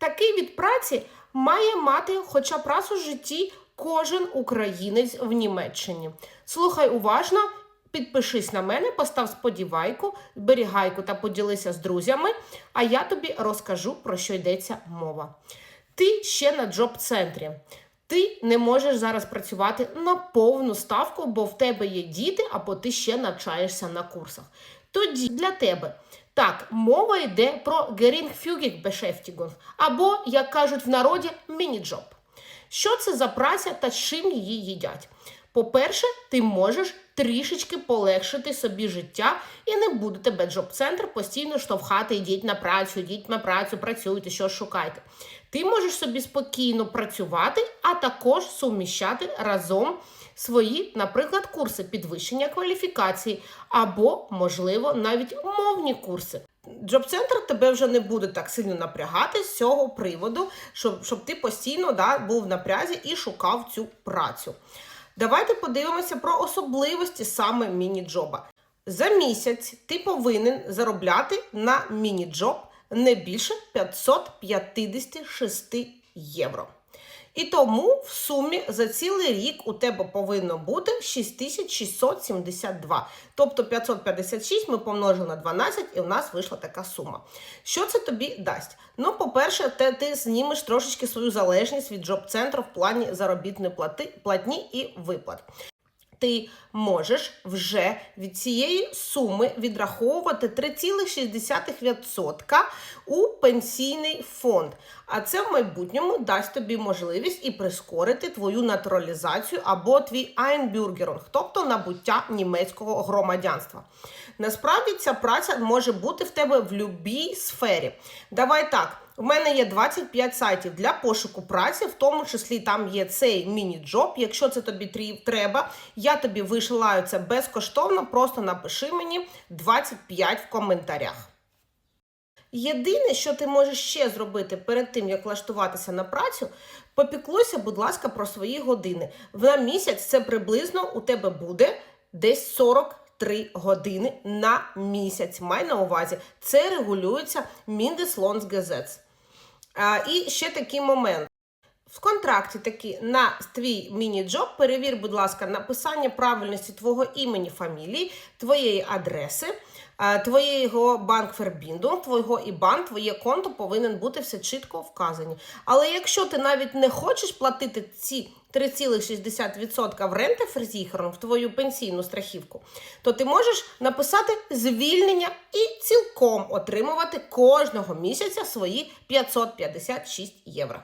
Такий від праці має мати хоча б раз у житті кожен українець в Німеччині. Слухай уважно, підпишись на мене, постав сподівайку, зберігайку та поділися з друзями, а я тобі розкажу, про що йдеться мова. Ти ще на джоб-центрі. Ти не можеш зараз працювати на повну ставку, бо в тебе є діти, або ти ще навчаєшся на курсах. Тоді для тебе так, мова йде про Beschäftigung, або, як кажуть в народі, міні-джоб. Що це за праця та чим її їдять? По-перше, ти можеш трішечки полегшити собі життя і не буде тебе джоб-центр постійно штовхати, йдіть на працю, йдіть на працю, працюйте, що шукайте. Ти можеш собі спокійно працювати, а також суміщати разом свої, наприклад, курси підвищення кваліфікації або, можливо, навіть мовні курси. Джоб-центр тебе вже не буде так сильно напрягати з цього приводу, щоб, щоб ти постійно да, був в напрязі і шукав цю працю. Давайте подивимося про особливості саме міні-джоба. За місяць ти повинен заробляти на міні-джоб не більше 556 євро. І тому в сумі за цілий рік у тебе повинно бути 6672. Тобто 556 ми помножили на 12 і у нас вийшла така сума. Що це тобі дасть? Ну, по-перше, те, ти знімеш трошечки свою залежність від джоб-центру в плані заробітної плати, платні і виплат. Ти можеш вже від цієї суми відраховувати 3,6% у пенсійний фонд. А це в майбутньому дасть тобі можливість і прискорити твою натуралізацію або твій Einbürgerung, тобто набуття німецького громадянства. Насправді ця праця може бути в тебе в будь-якій сфері. Давай так. У мене є 25 сайтів для пошуку праці, в тому числі там є цей міні-джоб. Якщо це тобі треба, я тобі вишиваю це безкоштовно. Просто напиши мені 25 в коментарях. Єдине, що ти можеш ще зробити перед тим, як влаштуватися на працю, попіклуйся, будь ласка, про свої години. На місяць це приблизно у тебе буде десь 43 години на місяць. Май на увазі, це регулюється Mindestlohnsgesetz. А, і ще такий момент. В контракті таки на твій міні-джоб перевір, будь ласка, написання правильності твого імені, фамілії, твоєї адреси, твоєго банк-фербінду, твого ІБАН, твоє конто повинен бути все чітко вказані. Але якщо ти навіть не хочеш платити ці 3,60% в рентеферзіхером в твою пенсійну страхівку, то ти можеш написати звільнення і цілком отримувати кожного місяця свої 556 євро.